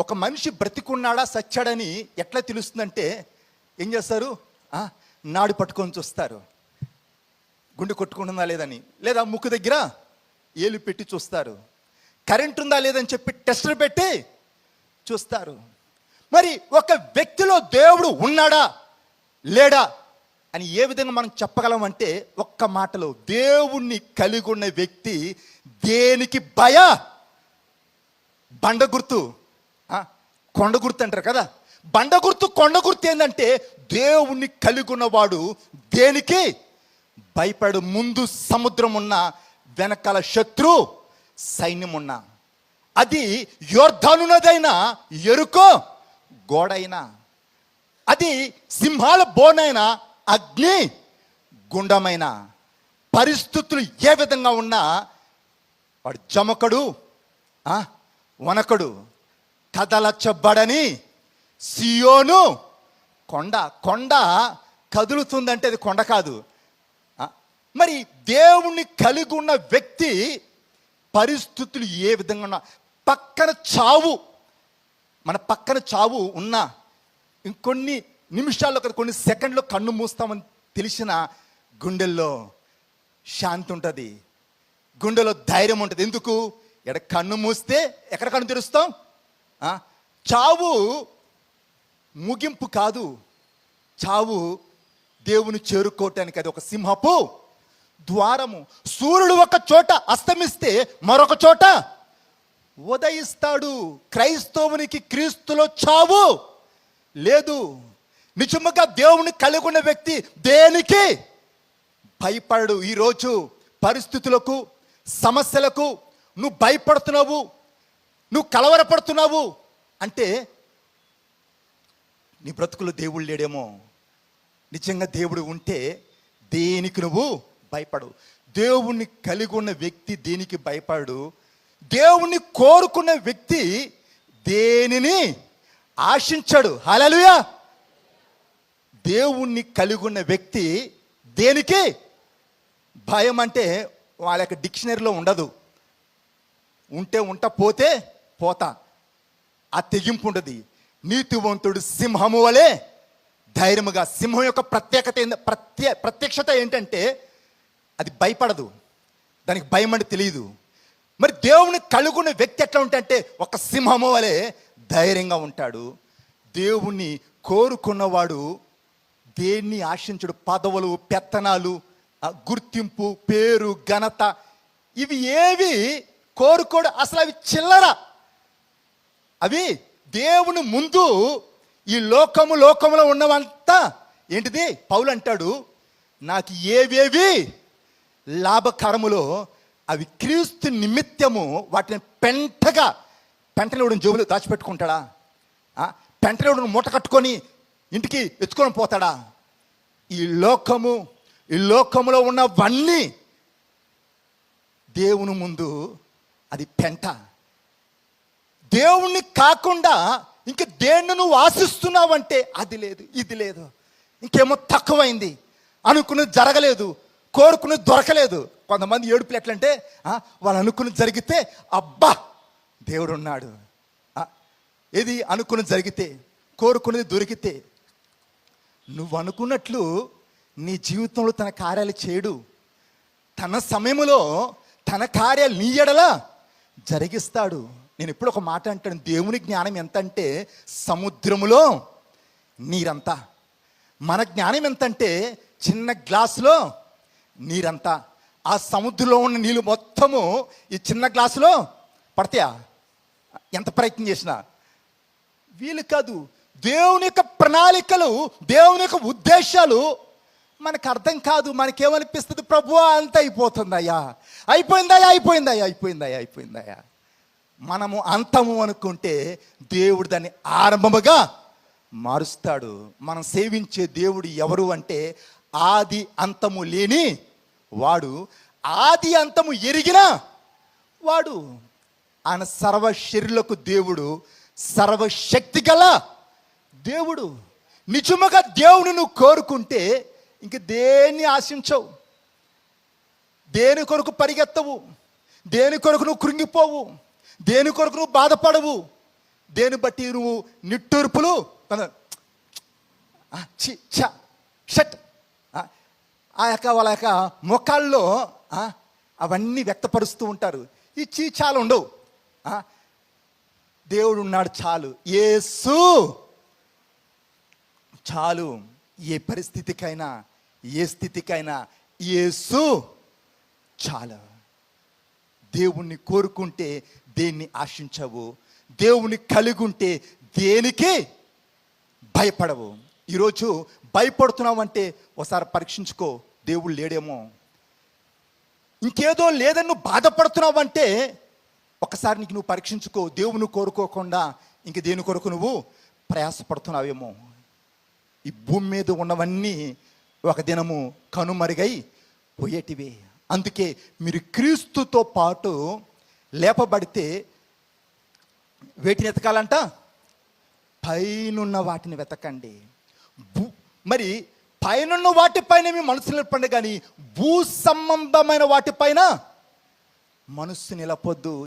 ఒక మనిషి బ్రతికున్నాడా సచ్చాడని ఎట్లా తెలుస్తుందంటే ఏం చేస్తారు? నాడు పట్టుకొని చూస్తారు. గుండె కొట్టుకుంటుందా లేదని. లేదా ముక్కు దగ్గర ఏలు పెట్టి చూస్తారు. కరెంట్ ఉందా లేదని చెప్పి టెస్టులు పెట్టి చూస్తారు. మరి ఒక వ్యక్తిలో దేవుడు ఉన్నాడా లేడా అని ఏ విధంగా మనం చెప్పగలం అంటే ఒక్క మాటలో దేవుణ్ణి కలిగి ఉన్న వ్యక్తి దేనికి భయ? బండ గుర్తు. కొండ గుర్తు అంటారు కదా? బండ గుర్తు కొండ గుర్తు ఏంటంటే దేవుణ్ణి కలిగి ఉన్నవాడు దేనికి? భయపడు ముందు సముద్రం ఉన్న వెనకాల శత్రు సైన్యం ఉన్న అది యోర్ధనునదైనా ఎరుకో గోడైనా. అది సింహాల బోనైన అగ్ని గుండమైన. పరిస్థితులు ఏ విధంగా ఉన్నా వాడు జమకడు ఆ, వనకడు. కదలచ్చబడని సియోను కొండ. కొండ కదులుతుందంటే అది కొండ కాదు. మరి దేవుణ్ణి కలిగి ఉన్న వ్యక్తి పరిస్థితులు ఏ విధంగా ఉన్నా పక్కన చావు మన పక్కన చావు ఉన్నా ఇంకొన్ని నిమిషాల్లో కదా కొన్ని సెకండ్లో కన్ను మూస్తామని తెలిసిన గుండెల్లో శాంతి ఉంటుంది. గుండెలో ధైర్యం ఉంటుంది. ఎందుకు? ఎక్కడ కన్ను మూస్తే ఎక్కడ కన్ను తెరుస్తాం? చావు ముగింపు కాదు. చావు దేవుని చేరుకోవటానికి అది ఒక సింహపు ద్వారము. సూర్యుడు ఒక చోట అస్తమిస్తే మరొక చోట ఉదయిస్తాడు. క్రైస్తవునికి క్రీస్తులో చావు లేదు. నిజముగా దేవుని కలిగి ఉన్న వ్యక్తి దేనికి? భయపడడు. ఈరోజు పరిస్థితులకు సమస్యలకు నువ్వు భయపడుతున్నావు. నువ్వు కలవరపడుతున్నావు అంటే నీ బ్రతుకులో దేవుడు లేడేమో. నిజంగా దేవుడు ఉంటే దేనికి నువ్వు భయపడు దేవుణ్ణి కలిగి ఉన్న వ్యక్తి దేనికి భయపడు దేవుణ్ణి కోరుకున్న వ్యక్తి దేనిని ఆశించడు? హలలుయా దేవుణ్ణి కలిగి ఉన్న వ్యక్తి దేనికి? భయం అంటే వాళ్ళ యొక్క డిక్షనరీలో ఉండదు. ఉంటే ఉంట పోతే పోతా. ఆ తెగింపు ఉండదు. నీతివంతుడు సింహము వలె ధైర్యముగా సింహం యొక్క ప్రత్యేకత ప్రత్యే ప్రత్యక్షత ఏంటంటే అది భయపడదు. దానికి భయం అని తెలియదు. మరి దేవుని కలుగున్న వ్యక్తి ఎట్లా ఉంటాడంటే ఒక సింహము వలె ధైర్యంగా ఉంటాడు. దేవుణ్ణి కోరుకున్నవాడు దేన్ని ఆశించడు. పదవులు పెత్తనాలు ఆ గుర్తింపు పేరు ఘనత ఇవి ఏవి కోరుకోడు. అసలు అవి చిల్లర. అవి దేవుని ముందు ఈ లోకము లోకములో ఉన్నవంతా ఏంటిది? పౌలు అంటాడు నాకు ఏవేవి లాభకరములో అవి క్రీస్తు నిమిత్తము వాటిని పెంటగా పెంటలేవుడిని జోబులు దాచిపెట్టుకుంటాడా? ఆ? పెంటలేవుడిని మూట కట్టుకొని ఇంటికి ఎత్తుకొని పోతాడా? ఈ లోకము ఈ లోకములో ఉన్నవన్నీ దేవుని ముందు అది పెంట. దేవుణ్ణి కాకుండా ఇంక దేన్ని నువ్వు ఆశిస్తున్నావంటే అది లేదు ఇది లేదు. ఇంకేమో తక్కువైంది. అనుకున్నది జరగలేదు కోరుకున్నది దొరకలేదు. కొంతమంది ఏడుపులు ఎట్లంటే ఆ, వాళ్ళు అనుకున్నది జరిగితే అబ్బా దేవుడు ఉన్నాడు ఏది అనుకున్నది జరిగితే కోరుకున్నది దొరికితే నువ్వు అనుకున్నట్లు నీ జీవితంలో తన కార్యాలు చేయడు. తన సమయములో తన కార్యాలు నీ ఎడలా జరిగిస్తాడు. నేను ఎప్పుడు ఒక మాట అంటాను దేవుని జ్ఞానం ఎంత అంటే సముద్రములో నీరంతా. మన జ్ఞానం ఎంతంటే చిన్న గ్లాసులో నీరంతా. ఆ సముద్రంలో ఉన్న నీళ్ళు మొత్తము ఈ చిన్న గ్లాసులో పడతాయా? ఎంత ప్రయత్నం చేసినా. వీలు కాదు. దేవుని యొక్క ప్రణాళికలు దేవుని యొక్క ఉద్దేశాలు మనకు అర్థం కాదు. మనకేమనిపిస్తుంది? ప్రభు అంత అయిపోతుందయ్యా. అయిపోయిందయ్యా అయిపోయిందయ్యా అయిపోయిందయ్యా అయిపోయిందయ్యా. మనము అంతము అనుకుంటే దేవుడు దాన్ని ఆరంభముగా మారుస్తాడు. మనం సేవించే దేవుడు ఎవరు అంటే ఆది అంతము లేని వాడు. ఆది అంతము ఎరిగిన వాడు ఆయన సర్వశరీరులకు దేవుడు సర్వశక్తి గల దేవుడు. నిజముగా దేవుని నువ్వు కోరుకుంటే ఇంక దేన్ని ఆశించవు? దేని కొరకు పరిగెత్తవు? దేని కొరకు నువ్వు కృంగిపోవు? దేని కొరకు నువ్వు బాధపడవు? దేని బట్టి నువ్వు నిట్టూర్పులు? ఆ, షట్. ఆ, యొక్క వాళ్ళ యొక్క ముఖాల్లో ఆ, అవన్నీ వ్యక్తపరుస్తూ ఉంటారు. ఈ చీచాలు ఉండవు. దేవుడు ఉన్నాడు చాలు. ఏసు! చాలు. ఏ పరిస్థితికైనా ఏ స్థితికైనా యేసు చాలు. దేవుణ్ణి కోరుకుంటే దేన్ని ఆశించవు? దేవుని కలిగి ఉంటే దేనికి భయపడవు? ఈరోజు భయపడుతున్నావు అంటే ఒకసారి పరీక్షించుకో దేవుడు లేడేమో. ఇంకేదో లేదని నువ్వు బాధపడుతున్నావంటే ఒకసారి నీకు నువ్వు పరీక్షించుకో దేవుని కోరుకోకుండా ఇంక దేని కొరకు నువ్వు ప్రయాసపడుతున్నావేమో. ఈ భూమి మీద ఉన్నవన్నీ ఒక దినము కనుమరుగై పోయేటివే. అందుకే మీరు క్రీస్తుతో పాటు లేపబడితే వేటిని వెతకాలంట? పైనున్న వాటిని వెతకండి. భూ- మరి పైనున్న వాటిపైన మీ మనసు నిలపండి కానీ భూ సంబంధమైన వాటిపైన మనస్సు నిలపొద్దు.